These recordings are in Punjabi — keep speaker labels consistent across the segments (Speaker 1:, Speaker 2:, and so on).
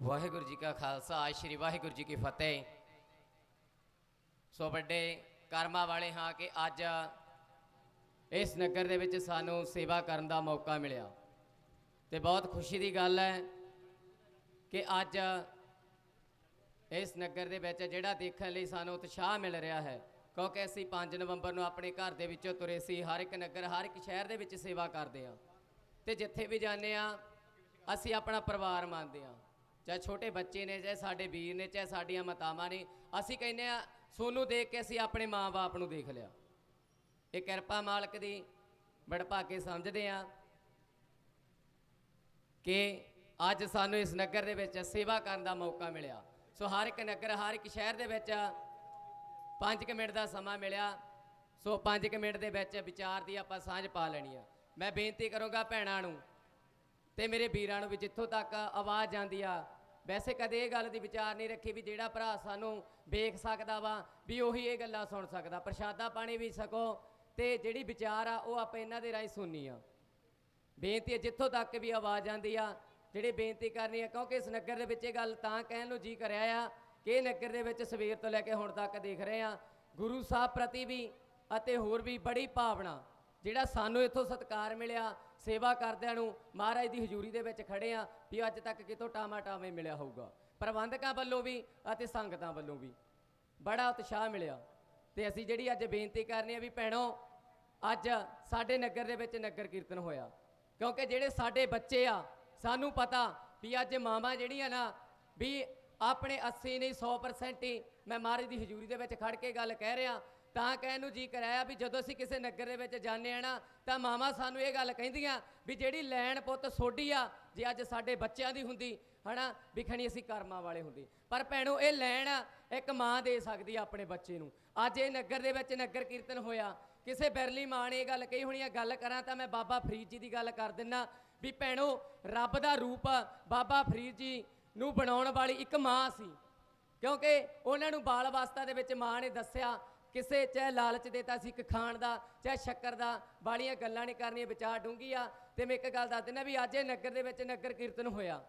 Speaker 1: ਵਾਹਿਗੁਰੂ ਜੀ ਕਾ ਖਾਲਸਾ, ਸ੍ਰੀ ਵਾਹਿਗੁਰੂ ਜੀ ਕੀ ਫਤਿਹ। ਸੋ ਵੱਡੇ ਕਰਮਾਂ ਵਾਲੇ ਹਾਂ ਕਿ ਅੱਜ ਇਸ ਨਗਰ ਦੇ ਵਿੱਚ ਸਾਨੂੰ ਸੇਵਾ ਕਰਨ ਦਾ ਮੌਕਾ ਮਿਲਿਆ। ਤੇ ਬਹੁਤ ਖੁਸ਼ੀ ਦੀ ਗੱਲ ਹੈ ਕਿ ਅੱਜ ਇਸ ਨਗਰ ਦੇ ਵਿੱਚ ਜਿਹੜਾ ਦੇਖਣ ਲਈ ਸਾਨੂੰ ਉਤਸ਼ਾਹ ਮਿਲ ਰਿਹਾ ਹੈ, ਕਿਉਂਕਿ ਅਸੀਂ 5 ਨਵੰਬਰ ਨੂੰ ਆਪਣੇ ਘਰ ਦੇ ਵਿੱਚੋਂ ਤੁਰੇ ਸੀ, ਹਰ ਇੱਕ ਨਗਰ, ਹਰ ਇੱਕ ਸ਼ਹਿਰ ਦੇ ਵਿੱਚ ਸੇਵਾ ਕਰਦੇ ਹਾਂ। ਤੇ ਜਿੱਥੇ ਵੀ ਜਾਂਦੇ ਆ ਅਸੀਂ ਆਪਣਾ ਪਰਿਵਾਰ ਮੰਨਦੇ ਆ ਚਾਹੇ ਛੋਟੇ ਬੱਚੇ ਨੇ, ਚਾਹੇ ਸਾਡੇ ਵੀਰ ਨੇ, ਚਾਹੇ ਸਾਡੀਆਂ ਮਾਤਾਵਾਂ ਨੇ, ਅਸੀਂ ਕਹਿੰਦੇ ਆ ਸੋਨੂੰ ਦੇਖ ਕੇ ਅਸੀਂ ਆਪਣੇ ਮਾਂ-ਬਾਪ ਨੂੰ ਦੇਖ ਲਿਆ। ਇਹ ਕਿਰਪਾ ਮਾਲਕ ਦੀ ਬੜਭਾਗੇ ਸਮਝਦੇ ਆ ਕਿ ਅੱਜ ਸਾਨੂੰ ਇਸ ਨਗਰ ਦੇ ਵਿੱਚ ਸੇਵਾ ਕਰਨ ਦਾ ਮੌਕਾ ਮਿਲਿਆ। ਸੋ ਹਰ ਇੱਕ ਨਗਰ, ਹਰ ਇੱਕ ਸ਼ਹਿਰ ਦੇ ਵਿੱਚ 5 ਮਿੰਟ ਦਾ ਸਮਾਂ ਮਿਲਿਆ। ਸੋ 5 ਮਿੰਟ ਦੇ ਵਿੱਚ ਵਿਚਾਰ ਦੀ ਆਪਾਂ ਸਾਂਝ ਪਾ ਲੈਣੀ ਆ। ਮੈਂ ਬੇਨਤੀ ਕਰੂੰਗਾ ਭੈਣਾਂ ਨੂੰ ਤੇ ਮੇਰੇ ਵੀਰਾਂ ਨੂੰ ਵੀ ਜਿੱਥੋਂ ਤੱਕ ਆਵਾਜ਼ ਜਾਂਦੀ ਆ ਵੈਸੇ ਕਦੇ ਇਹ ਗੱਲ ਦੀ ਵਿਚਾਰ ਨਹੀਂ ਰੱਖੀ ਵੀ ਜਿਹੜਾ ਭਰਾ ਸਾਨੂੰ ਵੇਖ ਸਕਦਾ ਵਾ, ਵੀ ਉਹੀ ਇਹ ਗੱਲਾਂ ਸੁਣ ਸਕਦਾ। ਪ੍ਰਸ਼ਾਦਾ ਪਾਣੀ ਵੀ ਸਕੋ ਤੇ ਜਿਹੜੀ ਵਿਚਾਰ ਆ, ਉਹ ਆਪਾਂ ਇਹਨਾਂ ਦੇ ਰਾਹੀਂ ਸੁਣਨੀ ਆ। ਬੇਨਤੀ ਹੈ ਜਿੱਥੋਂ ਤੱਕ ਵੀ ਆਵਾਜ਼ ਆਂਦੀ ਆ, ਜਿਹੜੀ ਬੇਨਤੀ ਕਰਨੀ ਆ, ਕਿਉਂਕਿ ਇਸ ਨਗਰ ਦੇ ਵਿੱਚ ਇਹ ਗੱਲ ਤਾਂ ਕਹਿਣ ਨੂੰ ਜੀ ਕਰਿਆ ਆ ਕਿ ਇਹ ਨਗਰ ਦੇ ਵਿੱਚ ਸਵੇਰ ਤੋਂ ਲੈ ਕੇ ਹੁਣ ਤੱਕ ਦੇਖ ਰਹੇ ਆ, ਗੁਰੂ ਸਾਹਿਬ ਪ੍ਰਤੀ ਵੀ ਅਤੇ ਹੋਰ ਵੀ ਬੜੀ ਭਾਵਨਾ, ਜਿਹੜਾ ਸਾਨੂੰ ਇੱਥੋਂ ਸਤਿਕਾਰ ਮਿਲਿਆ ਸੇਵਾ ਕਰਦਿਆਂ ਨੂੰ ਮਹਾਰਾਜ ਦੀ ਹਜ਼ੂਰੀ ਦੇ ਵਿੱਚ ਖੜੇ ਆ ਵੀ ਅੱਜ ਤੱਕ ਕਿਤੋਂ ਟਾਮਾ ਟਾਵੇਂ ਮਿਲਿਆ ਹੋਊਗਾ। ਪ੍ਰਬੰਧਕਾਂ ਵੱਲੋਂ ਵੀ ਅਤੇ ਸੰਗਤਾਂ ਵੱਲੋਂ ਵੀ। ਬੜਾ ਉਤਸ਼ਾਹ ਮਿਲਿਆ। ਤੇ ਅਸੀਂ ਜਿਹੜੀ ਅੱਜ ਬੇਨਤੀ ਕਰਨੀ ਆ ਵੀ ਭੈਣੋ, ਅੱਜ ਸਾਡੇ ਨਗਰ ਦੇ ਵਿੱਚ ਨਗਰ ਕੀਰਤਨ ਹੋਇਆ। ਕਿਉਂਕਿ ਜਿਹੜੇ ਸਾਡੇ ਬੱਚੇ ਆ, ਸਾਨੂੰ ਪਤਾ ਵੀ ਅੱਜ ਮਾਵਾਂ ਜਿਹੜੀਆਂ ਨਾ ਵੀ ਆਪਣੇ 80 ਨਹੀਂ 100% ਹੀ ਮੈਂ ਮਹਾਰਾਜ ਦੀ ਹਜ਼ੂਰੀ ਦੇ ਵਿੱਚ ਖੜ ਕੇ ਗੱਲ ਕਹਿ ਰਿਹਾ ਤਾਂ ਕਹਿਣ ਨੂੰ ਜੀ ਕਰਾਇਆ ਵੀ ਜਦੋਂ ਅਸੀਂ ਕਿਸੇ ਨਗਰ ਦੇ ਵਿੱਚ ਜਾਂਦੇ ਆ ਨਾ, ਤਾਂ ਮਾਵਾਂ ਸਾਨੂੰ ਇਹ ਗੱਲ ਕਹਿੰਦੀਆਂ ਵੀ ਜਿਹੜੀ ਲੈਣ ਪੁੱਤ ਸੋਢੀ ਆ, ਜੇ ਅੱਜ ਸਾਡੇ ਬੱਚਿਆਂ ਦੀ ਹੁੰਦੀ, ਹਨਾ, ਵੀ ਖਣੀ ਅਸੀਂ ਕਰਮਾਂ ਵਾਲੇ ਹੁੰਦੇ। ਪਰ ਭੈਣੋ, ਇਹ ਲੈਣ ਇੱਕ ਮਾਂ ਦੇ ਸਕਦੀ ਆ ਆਪਣੇ ਬੱਚੇ ਨੂੰ। ਅੱਜ ਇਹ ਨਗਰ ਦੇ ਵਿੱਚ ਨਗਰ ਕੀਰਤਨ ਹੋਇਆ, ਕਿਸੇ ਬੈਰਲੀ ਮਾਂ ਨੇ ਇਹ ਗੱਲ ਕਹੀ ਹੋਣੀ ਆ, ਗੱਲ ਕਰਾਂ ਤਾਂ ਮੈਂ ਬਾਬਾ ਫਰੀਦ ਜੀ ਦੀ ਗੱਲ ਕਰ ਦਿੰਨਾ। ਵੀ ਭੈਣੋ, ਰੱਬ ਦਾ ਰੂਪ ਬਾਬਾ ਫਰੀਦ ਜੀ ਨੂੰ ਬਣਾਉਣ ਵਾਲੀ ਇੱਕ ਮਾਂ ਸੀ। ਕਿਉਂਕਿ ਉਹਨਾਂ ਨੂੰ ਬਾਲ ਅਵਸਥਾ ਦੇ ਵਿੱਚ ਮਾਂ ਨੇ ਦੱਸਿਆ ਕਿਸੇ ਚਾਹੇ ਲਾਲਚ ਦੇਤਾ ਸੀ ਇੱਕ ਖਾਣ ਦਾ ਚਾਹੇ ਸ਼ੱਕਰ ਦਾ ਬਾਲੀਆਂ ਗੱਲਾਂ ਨਹੀਂ ਕਰਨੀਆਂ, ਵਿਚਾਰ ਡੂੰਗੀ ਆ ਤੇ ਮੈਂ ਇੱਕ ਗੱਲ ਦੱਸ ਦਿੰਦਾ ਵੀ ਅੱਜ ਇਹ ਨਗਰ ਦੇ ਵਿੱਚ ਨਗਰ ਕੀਰਤਨ ਹੋਇਆ।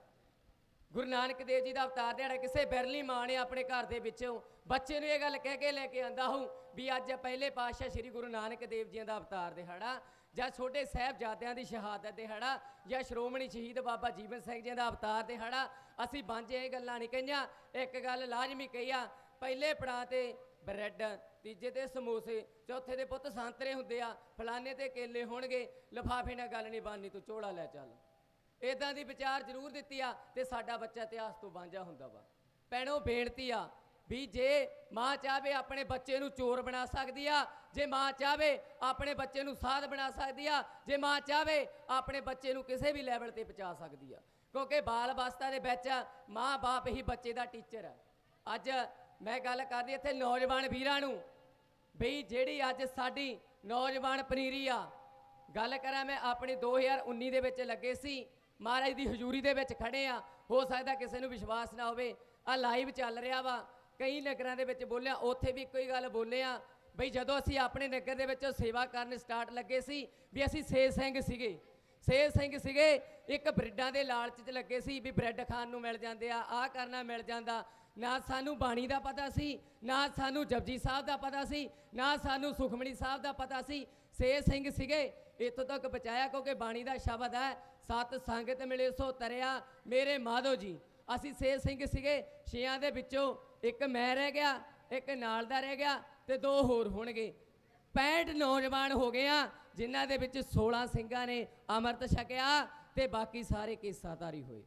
Speaker 1: ਗੁਰੂ ਨਾਨਕ ਦੇਵ ਜੀ ਦਾ ਅਵਤਾਰ ਦਿਹਾੜਾ ਕਿਸੇ ਬਿਰਲੀ ਮਾਂ ਨੇ ਆਪਣੇ ਘਰ ਦੇ ਵਿੱਚੋਂ ਬੱਚੇ ਨੂੰ ਇਹ ਗੱਲ ਕਹਿ ਕੇ ਲੈ ਕੇ ਆਂਦਾ ਹੂੰ ਵੀ ਅੱਜ ਪਹਿਲੇ ਪਾਤਸ਼ਾਹ ਸ੍ਰੀ ਗੁਰੂ ਨਾਨਕ ਦੇਵ ਜੀ ਦਾ ਅਵਤਾਰ ਦਿਹਾੜਾ ਜਾਂ ਛੋਟੇ ਸਾਹਿਬਜ਼ਾਦਿਆਂ ਦੀ ਸ਼ਹਾਦਤ ਦਿਹਾੜਾ ਜਾਂ ਸ਼੍ਰੋਮਣੀ ਸ਼ਹੀਦ ਬਾਬਾ ਜੀਵਨ ਸਿੰਘ ਜੀ ਦਾ ਅਵਤਾਰ ਦਿਹਾੜਾ। ਅਸੀਂ ਬਾਂਝੇ ਇਹ ਗੱਲਾਂ ਨਹੀਂ ਕਹੀਆਂ। ਇੱਕ ਗੱਲ ਲਾਜ਼ਮੀ ਕਹੀ ਆ ਪਹਿਲੇ ਪੜਾਅ ਤੇ ਬ੍ਰੈਡ, ਤੀਜੇ ਤੇ ਸਮੋਸੇ, ਚੌਥੇ ਦੇ ਪੁੱਤ ਸੰਤਰੇ ਹੁੰਦੇ ਆ, ਫਲਾਣੇ ਤੇ ਕੇਲੇ ਹੋਣਗੇ। ਲਿਫਾਫੇ ਨਾਲ ਗੱਲ ਨਹੀਂ ਬਾਨੀ, ਤੂੰ ਝੋਲਾ ਲੈ ਚੱਲ। ਇਦਾਂ ਦੀ ਵਿਚਾਰ ਜ਼ਰੂਰ ਦਿੱਤੀ ਆ ਤੇ ਸਾਡਾ ਬੱਚਾ ਇਤਿਹਾਸ ਤੋਂ ਵਾਂਝਾ ਹੁੰਦਾ ਵਾ। ਭੈਣੋ, ਬੇਨਤੀ ਆ ਵੀ ਜੇ ਮਾਂ ਚਾਹਵੇ ਆਪਣੇ ਬੱਚੇ ਨੂੰ ਚੋਰ ਬਣਾ ਸਕਦੀ ਆ, ਜੇ ਮਾਂ ਚਾਹਵੇ ਆਪਣੇ ਬੱਚੇ ਨੂੰ ਸਾਧ ਬਣਾ ਸਕਦੀ ਆ, ਜੇ ਮਾਂ ਚਾਹਵੇ ਆਪਣੇ ਬੱਚੇ ਨੂੰ ਕਿਸੇ ਵੀ ਲੈਵਲ ਤੇ ਪਹੁੰਚਾ ਸਕਦੀ ਆ। ਕਿਉਂਕਿ ਬਾਲ ਅਵਸਥਾ ਦੇ ਵਿੱਚ ਮਾਂ-ਬਾਪ ਹੀ ਬੱਚੇ ਦਾ ਟੀਚਰ ਆ। ਅੱਜ ਮੈਂ ਗੱਲ ਕਰਦੀ ਇੱਥੇ ਨੌਜਵਾਨ ਵੀਰਾਂ ਨੂੰ, ਬਈ ਜਿਹੜੀ ਅੱਜ ਸਾਡੀ ਨੌਜਵਾਨ ਪਨੀਰੀ ਆ, ਗੱਲ ਕਰਾਂ ਮੈਂ ਆਪਣੀ 2019 ਦੇ ਵਿੱਚ ਲੱਗੇ ਸੀ, ਮਹਾਰਾਜ ਦੀ ਹਜ਼ੂਰੀ ਦੇ ਵਿੱਚ ਖੜੇ ਆ, ਹੋ ਸਕਦਾ ਕਿਸੇ ਨੂੰ ਵਿਸ਼ਵਾਸ ਨਾ ਹੋਵੇ ਆ ਲਾਈਵ ਚੱਲ ਰਿਹਾ ਵਾ, ਕਈ ਨਗਰਾਂ ਦੇ ਵਿੱਚ ਬੋਲਿਆ, ਉੱਥੇ ਵੀ ਇੱਕੋ ਹੀ ਗੱਲ ਬੋਲੇ ਆ, ਬਈ ਜਦੋਂ ਅਸੀਂ ਆਪਣੇ ਨਗਰ ਦੇ ਵਿੱਚ ਸੇਵਾ ਕਰਨ ਸਟਾਰਟ ਲੱਗੇ ਸੀ, ਵੀ ਅਸੀਂ ਸੇ ਸਿੰਘ ਸੀਗੇ ਸੇ ਸਿੰਘ ਸੀਗੇ, ਇੱਕ ਬ੍ਰੈਡਾਂ ਦੇ ਲਾਲਚ 'ਚ ਲੱਗੇ ਸੀ, ਵੀ ਬ੍ਰੈਡ ਖਾਣ ਨੂੰ ਮਿਲ ਜਾਂਦੇ ਆ, ਆਹ ਕਰਨਾ ਮਿਲ ਜਾਂਦਾ ਨਾ ਸਾਨੂੰ ਬਾਣੀ ਦਾ ਪਤਾ ਸੀ, ਨਾ ਸਾਨੂੰ ਜਪਜੀ ਸਾਹਿਬ ਦਾ ਪਤਾ ਸੀ, ਨਾ ਸਾਨੂੰ ਸੁਖਮਣੀ ਸਾਹਿਬ ਦਾ ਪਤਾ ਸੀ। ਸੇ ਸਿੰਘ ਸੀਗੇ, ਇੱਥੋਂ ਤੱਕ ਬਚਾਇਆ ਕਿਉਂਕਿ ਬਾਣੀ ਦਾ ਸ਼ਬਦ ਹੈ, ਸਤ ਸੰਗਤ ਮਿਲੇ ਸੋ ਤਰਿਆ ਮੇਰੇ ਮਾਧੋ ਜੀ। ਅਸੀਂ ਸੇ ਸਿੰਘ ਸੀਗੇ, ਛੇਆਂ ਦੇ ਵਿੱਚੋਂ ਇੱਕ ਮੈਂ ਰਹਿ ਗਿਆ, ਇੱਕ ਨਾਲ ਦਾ ਰਹਿ ਗਿਆ ਤੇ ਦੋ ਹੋਰ ਹੋਣਗੇ। 65 ਨੌਜਵਾਨ ਹੋ ਗਏ ਆ, ਜਿਨ੍ਹਾਂ ਦੇ ਵਿੱਚ 16 ਸਿੰਘਾਂ ਨੇ ਅੰਮ੍ਰਿਤ ਛਕਿਆ ਤੇ ਬਾਕੀ ਸਾਰੇ ਕੇਸਾਧਾਰੀ ਹੋਏ।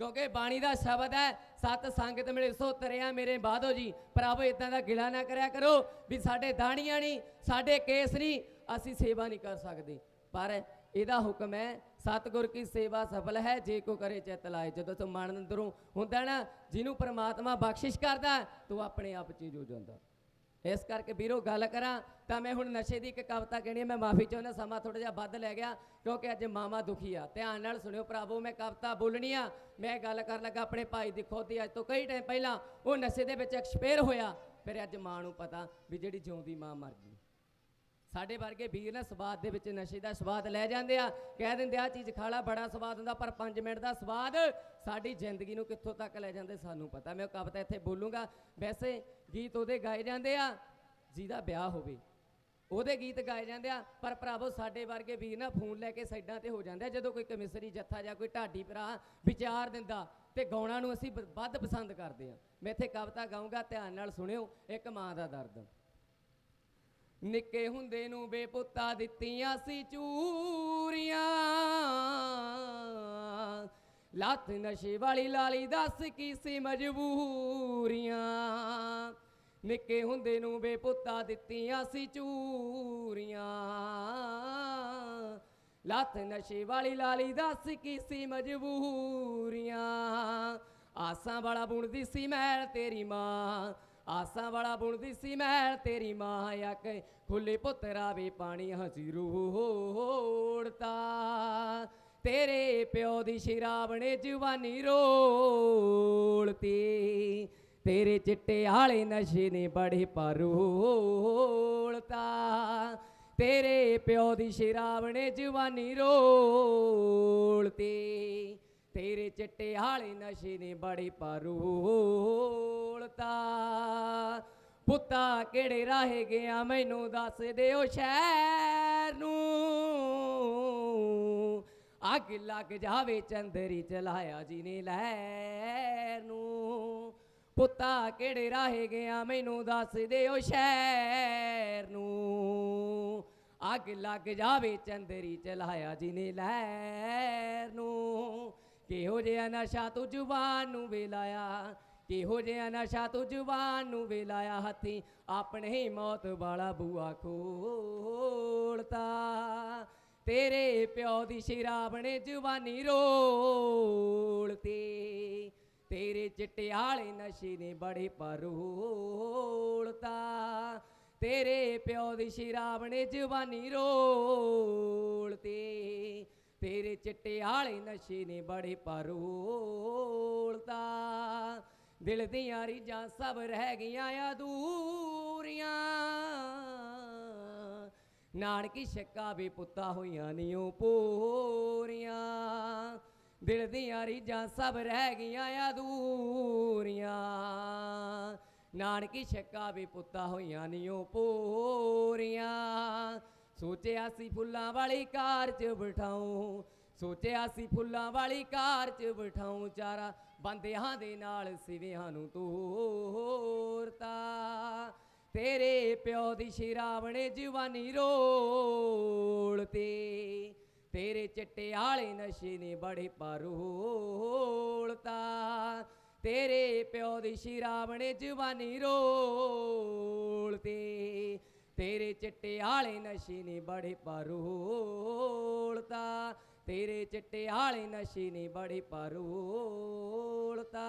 Speaker 1: ਕਿਉਂਕਿ ਬਾਣੀ ਦਾ ਸ਼ਬਦ ਹੈ, ਸਤ ਸੰਗਤ ਮਿਲੇ, ਸੋ ਤਰਿਆ ਮੇਰੇ ਬਾਧੋ ਜੀ। ਪ੍ਰਭੂ ਇਦਾਂ ਦਾ ਗਿਲਾ ਨਾ ਕਰਿਆ ਕਰੋ ਵੀ ਸਾਡੇ ਦਾਣੀਆਂ ਨਹੀਂ, ਸਾਡੇ ਕੇਸ ਨਹੀਂ, ਅਸੀਂ ਸੇਵਾ ਨਹੀਂ ਕਰ ਸਕਦੇ। ਪਰ ਇਹਦਾ ਹੁਕਮ ਹੈ, ਸਤਿਗੁਰ ਕੀ ਸੇਵਾ ਸਫਲ ਹੈ, ਜੇ ਕੋ ਕਰੇ ਚਿਤ ਲਾਏ। ਜਦੋਂ ਤੂੰ ਮਨ ਅੰਦਰੋਂ ਹੁੰਦਾ ਨਾ, ਜਿਹਨੂੰ ਪ੍ਰਮਾਤਮਾ ਬਖਸ਼ਿਸ਼ ਕਰਦਾ, ਤੂੰ ਆਪਣੇ ਆਪ ਚੀਜ਼ ਹੋ ਜਾਂਦਾ। ਇਸ ਕਰਕੇ ਵੀਰੋ ਗੱਲ ਕਰਾਂ ਤਾਂ ਮੈਂ ਹੁਣ ਨਸ਼ੇ ਦੀ ਇੱਕ ਕਵਿਤਾ ਕਹਿਣੀ ਹੈ। ਮੈਂ ਮਾਫੀ ਚਾਹੁੰਦਾ, ਸਮਾਂ ਥੋੜਾ ਜਿਹਾ ਵੱਧ ਲੈ ਗਿਆ ਕਿਉਂਕਿ ਅੱਜ ਮਾਮਾ ਦੁਖੀ ਆ। ਧਿਆਨ ਨਾਲ ਸੁਣਿਓ ਭਰਾਵੋ, ਮੈਂ ਕਵਿਤਾ ਬੋਲਣੀ ਆ। ਮੈਂ ਗੱਲ ਕਰਨ ਲੱਗਾ ਆਪਣੇ ਭਾਈ ਦੀ ਖੋਦੀ ਅੱਜ ਤੋਂ ਕਈ ਟਾਈਮ ਪਹਿਲਾਂ ਉਹ ਨਸ਼ੇ ਦੇ ਵਿੱਚ ਐਕਸਪਾਇਰ ਹੋਇਆ। ਫਿਰ ਅੱਜ ਮਾਂ ਨੂੰ ਪਤਾ ਵੀ ਜਿਹੜੀ ਜਿਉਂਦੀ ਮਾਂ ਮਰ ਗਈ। ਸਾਡੇ ਵਰਗੇ ਵੀਰ ਨਾ ਸਵਾਦ ਦੇ ਵਿੱਚ ਨਸ਼ੇ ਦਾ ਸਵਾਦ ਲੈ ਜਾਂਦੇ ਆ। ਕਹਿ ਦਿੰਦੇ ਆ ਚੀਜ਼ ਖਾਲਾ ਬੜਾ ਸਵਾਦ ਹੁੰਦਾ, ਪਰ 5 ਮਿੰਟ ਦਾ ਸਵਾਦ ਸਾਡੀ ਜ਼ਿੰਦਗੀ ਨੂੰ ਕਿੱਥੋਂ ਤੱਕ ਲੈ ਜਾਂਦੇ ਸਾਨੂੰ ਪਤਾ। ਮੈਂ ਉਹ ਕਵਿਤਾ ਇੱਥੇ ਬੋਲੂੰਗਾ। ਵੈਸੇ ਗੀਤ ਉਹਦੇ ਗਾਏ ਜਾਂਦੇ ਆ, ਜਿਹਦਾ ਵਿਆਹ ਹੋਵੇ। ਉਹਦੇ ਗੀਤ ਗਾਏ ਜਾਂਦੇ ਆ, ਪਰ ਭਰਾਵੋ, ਸਾਡੇ ਵਰਗੇ ਵੀਰ ਨਾ ਫੋਨ ਲੈ ਕੇ ਸਾਈਡਾਂ ਤੇ ਹੋ ਜਾਂਦੇ ਆ। ਜਦੋਂ ਕੋਈ ਕਮਿਸਰੀ ਜੱਥਾ ਜਾਂ ਕੋਈ ਢਾਡੀ ਭਰਾ ਵਿਚਾਰ ਦਿੰਦਾ ਤੇ ਗਾਉਣਾ ਨੂੰ ਅਸੀਂ ਵੱਧ ਪਸੰਦ ਕਰਦੇ ਆ। ਮੈਂ ਇੱਥੇ ਕਵਿਤਾ ਗਾਉਂਗਾ ਧਿਆਨ ਨਾਲ ਸੁਣਿਓ, ਇੱਕ ਮਾਂ ਦਾ ਦਰਦ। ਨਿੱਕੇ ਹੁੰਦੇ ਨੂੰ ਬੇਪੁੱਤਾ ਦਿੱਤੀਆਂ ਸੀ ਚੂਰੀਆਂ। ਲੱਤ ਨਸ਼ੇ ਵਾਲੀ ਲਾਲੀ ਦੱਸ ਕੀ ਸੀ ਮਜਬੂਰੀਆਂ। ਨਿੱਕੇ ਹੁੰਦੇ ਨੂੰ ਬੇਪੁੱਤਾ ਦਿੱਤੀਆਂ ਸੀ ਚੂਰੀਆਂ। ਲੱਤ ਨਸ਼ੇ ਵਾਲੀ ਲਾਲੀ ਦੱਸ ਕੀ ਸੀ ਮਜਬੂਰੀਆਂ। ਆਸਾਂ ਵਾਲਾ ਬੁਣਦੀ ਸੀ ਮੈਲ ਤੇਰੀ ਮਾਂ। ਆਸਾਂ ਵਾਲਾ ਬੁਣਦੀ ਸੀ ਮੈਲ ਤੇਰੀ ਮਾਂ ਆਕ ਖੁੱਲੇ ਪੁੱਤਰਾ ਵੇ ਪਾਣੀ ਹਸੀ ਰੋੜਤਾ ਤੇਰੇ ਪਿਓ ਦੀ ਸ਼ਰਾਬ ਨੇ ਜਵਾਨੀ ਰੋਲਤੀ। ਤੇਰੇ ਚਿੱਟੇ ਆਲੇ ਨਸ਼ੇ ਨੇ ਬੜੇ ਪਰੋਲਤਾ ਤੇਰੇ ਪਿਓ ਦੀ ਸ਼ਰਾਬ ਨੇ ਜਵਾਨੀ ਰੋਲਤੀ। ਤੇਰੇ ਚਿੱਟੇ ਹਾਲੇ ਨਸ਼ੇ ਨੇ ਬੜੇ ਪਰੋਲਤਾ। ਪੁੱਤਾ ਕਿਹੜੇ ਰਾਹੇ ਗਿਆ ਮੈਨੂੰ ਦੱਸ ਦਿਓ ਸ਼ਹਿਰ ਨੂੰ। ਅੱਗ ਲੱਗ ਜਾਵੇ ਚੰਦਰੀ ਚਲਾਇਆ ਜੀ ਨੇ ਲੈ ਨੂੰ। ਪੁੱਤਾ ਕਿਹੜੇ ਰਾਹੇ ਗਿਆ ਮੈਨੂੰ ਦੱਸ ਦਿਓ ਸ਼ਹਿਰ ਨੂੰ। ਅੱਗ ਲੱਗ ਜਾਵੇ ਚੰਦਰੀ ਚਲਾਇਆ ਜੀ ਨੇ ਲੈ ਨੂੰ। ਕਿਹੋ ਜਿਹਾ ਨਸ਼ਾ ਤੂੰ ਜ਼ੁਬਾਨ ਨੂੰ ਵੇਲਾਇਆ ਕਿਹੋ ਜਿਹਾ ਨਸ਼ਾ ਤੂੰ ਜ਼ੁਬਾਨ ਨੂੰ ਵੇਲਾਇਆ ਹੱਥੀ? ਆਪਣੇ ਹੀ ਮੌਤ ਵਾਲਾ ਬੂਆ ਖੋਲਤਾ। ਤੇਰੇ ਪਿਓ ਦੀ ਸ਼ਰਾਬ ਨੇ ਜਵਾਨੀ ਰੋਲਤੀ। ਤੇਰੇ ਚਿੱਟੇ ਆਲੇ ਨਸ਼ੇ ਨੇ ਬੜੇ ਪਰੋਲਤਾ ਤੇਰੇ ਪਿਓ ਦੀ ਸ਼ਰਾਬ ਨੇ ਜਵਾਨੀ ਰੋਲਤੀ। ਤੇਰੇ ਚਿੱਟੇ ਆਲੇ ਨਸ਼ੇ ਨੇ ਬੜੇ ਪਰੋਲਦਾ ਦਿਲ ਦੀਆਂ ਰੀਝਾਂ ਸਭ ਰਹਿ ਗਈਆਂ ਅਧੂਰੀਆਂ ਨਾਨਕੀ ਸ਼ੱਕਾ ਵੀ ਪੁੱਤਾ ਹੋਈਆਂ ਨੀ ਉਹ ਪੂਰੀਆਂ। ਦਿਲ ਦੀਆਂ ਰੀਝਾਂ ਸਭ ਰਹਿ ਗਈਆਂ ਅਧੂਰੀਆਂ ਨਾਨਕੀ ਛੱਕਾ ਵੀ ਪੁੱਤਾ ਹੋਈਆਂ ਨੀ ਉਹ ਪੂਰੀਆਂ। ਸੋਚਿਆ ਸੀ ਫੁੱਲਾਂ ਵਾਲੀ ਕਾਰ 'ਚ ਬਿਠਾਉ, ਸੋਚਿਆ ਸੀ ਫੁੱਲਾਂ ਵਾਲੀ ਕਾਰ 'ਚ ਬਿਠਾਉਂ, ਚਾਰਾ ਬੰਦਿਆਂ ਦੇ ਨਾਲ ਸਿਵਿਆਂ ਨੂੰ ਤੋਰਤਾ। ਤੇਰੇ ਪਿਓ ਦੀ ਸ਼ਿਰਾਵਣੇ ਜਵਾਨੀ ਜਵਾਨੀ ਰੋਲਤੀ ਤੇਰੇ ਚਿੱਟੇ ਆਲੇ ਨਸ਼ੇ ਨੇ ਬੜੇ ਪਰੋਲਤਾ ਤੇਰੇ ਪਿਓ ਦੀ ਸ਼ਿਰਾਵਣੇ ਜਵਾਨੀ ਰੋਲ ਤੇ ਤੇਰੇ ਚਿੱਟੇ ਆਲੇ ਨਸ਼ੇ ਨੇ ਬੜੇ ਪਰੋਲਤਾ। ਤੇਰੇ ਚਿੱਟੇ ਆਲੇ ਨਸ਼ੇ ਨੇ ਬੜੇ ਪਰੋਲਤਾ।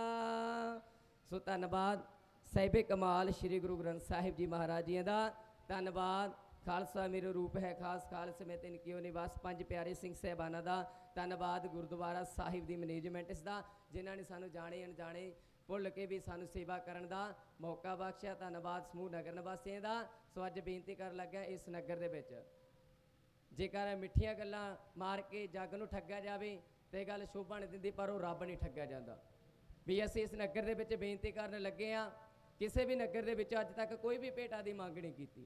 Speaker 1: ਸੋ ਧੰਨਵਾਦ ਸਾਹਿਬੇ ਕਮਾਲ ਸ੍ਰੀ ਗੁਰੂ ਗ੍ਰੰਥ ਸਾਹਿਬ ਜੀ ਮਹਾਰਾਜ ਜੀ ਦਾ। ਧੰਨਵਾਦ। ਖਾਲਸਾ ਮੇਰਾ ਰੂਪ ਹੈ ਖਾਸ ਖਾਲਸੇ, ਮੈਂ ਤਿੰਨ ਕਿਉ ਨਿਵਾਸ, ਪੰਜ ਪਿਆਰੇ ਸਿੰਘ ਸਹਿਬਾਨਾਂ ਦਾ। ਧੰਨਵਾਦ ਗੁਰਦੁਆਰਾ ਸਾਹਿਬ ਦੀ ਮੈਨੇਜਮੈਂਟ ਇਸ ਦਾ, ਜਿਨ੍ਹਾਂ ਨੇ ਸਾਨੂੰ ਜਾਣੇ ਅਣਜਾਣੇ, ਭੁੱਲ ਕੇ ਵੀ ਸਾਨੂੰ ਸੇਵਾ ਕਰਨ ਦਾ ਮੌਕਾ ਬਖਸ਼ਿਆ। ਧੰਨਵਾਦ ਸਮੂਹ ਨਗਰ ਨਿਵਾਸੀਆਂ ਦਾ। ਸੋ ਅੱਜ ਬੇਨਤੀ ਕਰਨ ਲੱਗਾ ਇਸ ਨਗਰ ਦੇ ਵਿੱਚ। ਜੇਕਰ ਮਿੱਠੀਆਂ ਗੱਲਾਂ ਮਾਰ ਕੇ ਜੱਗ ਨੂੰ ਠੱਗਿਆ ਜਾਵੇ, ਤੇ ਇਹ ਗੱਲ ਸ਼ੋਭਾ ਨਹੀਂ ਦਿੰਦੀ, ਪਰ ਉਹ ਰੱਬ ਨਹੀਂ ਠੱਗਿਆ ਜਾਂਦਾ। ਵੀ ਅਸੀਂ ਇਸ ਨਗਰ ਦੇ ਵਿੱਚ ਬੇਨਤੀ ਕਰਨ ਲੱਗੇ ਆ ਕਿਸੇ ਵੀ ਨਗਰ ਦੇ ਵਿੱਚ ਅੱਜ ਤੱਕ ਕੋਈ ਵੀ ਭੇਟਾ ਦੀ ਮੰਗ ਨਹੀਂ ਕੀਤੀ।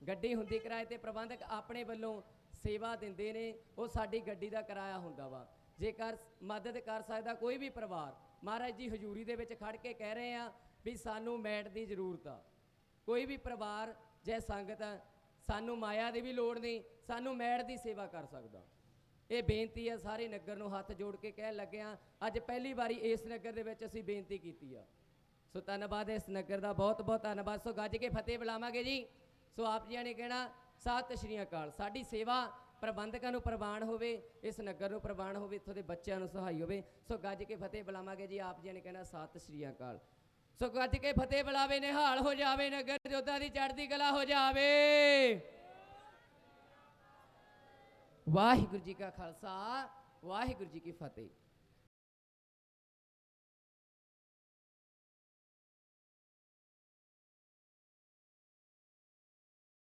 Speaker 1: ਗੱਡੀ ਹੁੰਦੀ ਕਿਰਾਏ ਤੇ ਪ੍ਰਬੰਧਕ ਆਪਣੇ ਵੱਲੋਂ ਸੇਵਾ ਦਿੰਦੇ ਨੇ, ਉਹ ਸਾਡੀ ਗੱਡੀ ਦਾ ਕਿਰਾਇਆ ਹੁੰਦਾ ਵਾ। ਜੇਕਰ ਮਦਦ ਕਰ ਸਕਦਾ ਕੋਈ ਵੀ ਪਰਿਵਾਰ, ਮਹਾਰਾਜ ਜੀ ਹਜ਼ੂਰੀ ਦੇ ਵਿੱਚ ਖੜ ਕੇ ਕਹਿ ਰਹੇ ਆ ਵੀ ਸਾਨੂੰ ਮੈਟ ਦੀ ਜ਼ਰੂਰਤ ਆ। ਕੋਈ ਵੀ ਪਰਿਵਾਰ ਜੈ ਸੰਗਤ ਸਾਨੂੰ ਮਾਇਆ ਦੀ ਵੀ ਲੋੜ ਨਹੀਂ, ਸਾਨੂੰ ਮੈੜ ਦੀ ਸੇਵਾ ਕਰ ਸਕਦਾ। ਇਹ ਬੇਨਤੀ ਹੈ, ਸਾਰੇ ਨਗਰ ਨੂੰ ਹੱਥ ਜੋੜ ਕੇ ਕਹਿਣ ਲੱਗਿਆ ਅੱਜ ਪਹਿਲੀ ਵਾਰੀ ਇਸ ਨਗਰ ਦੇ ਵਿੱਚ ਅਸੀਂ ਬੇਨਤੀ ਕੀਤੀ ਆ। ਸੋ ਧੰਨਵਾਦ ਇਸ ਨਗਰ ਦਾ, ਬਹੁਤ ਬਹੁਤ ਧੰਨਵਾਦ। ਸੋ ਗੱਜ ਕੇ ਫਤਿਹ ਬੁਲਾਵਾਂਗੇ ਜੀ। ਸੋ ਆਪ ਜੀਆਂ ਨੇ ਕਹਿਣਾ ਸਤਿ ਸ਼੍ਰੀ ਅਕਾਲ। ਸਾਡੀ ਸੇਵਾ ਪ੍ਰਬੰਧਕਾਂ ਨੂੰ ਪ੍ਰਵਾਨ ਹੋਵੇ, ਇਸ ਨਗਰ ਨੂੰ ਪ੍ਰਵਾਨ ਹੋਵੇ, ਇੱਥੋਂ ਦੇ ਬੱਚਿਆਂ ਨੂੰ ਸਹਾਈ ਹੋਵੇ। ਸੋ ਗੱਜ ਕੇ ਫਤਿਹ ਬੁਲਾਵਾਂਗੇ ਜੀ। ਆਪ ਜੀਆਂ ਨੇ ਕਹਿਣਾ ਸਤਿ ਸ਼੍ਰੀ ਅਕਾਲ। ਸੋ ਗੱਜ ਕੇ ਫਤਿਹ ਬੁਲਾਵੇ, ਨਿਹਾਲ ਹੋ ਜਾਵੇ ਨਗਰ, ਜੋਧਾ ਦੀ ਚੜ੍ਹਦੀ ਕਲਾ ਹੋ ਜਾਵੇ। ਵਾਹਿਗੁਰੂ ਜੀ ਕਾ ਖਾਲਸਾ, ਵਾਹਿਗੁਰੂ ਜੀ ਕੀ ਫਤਿਹ।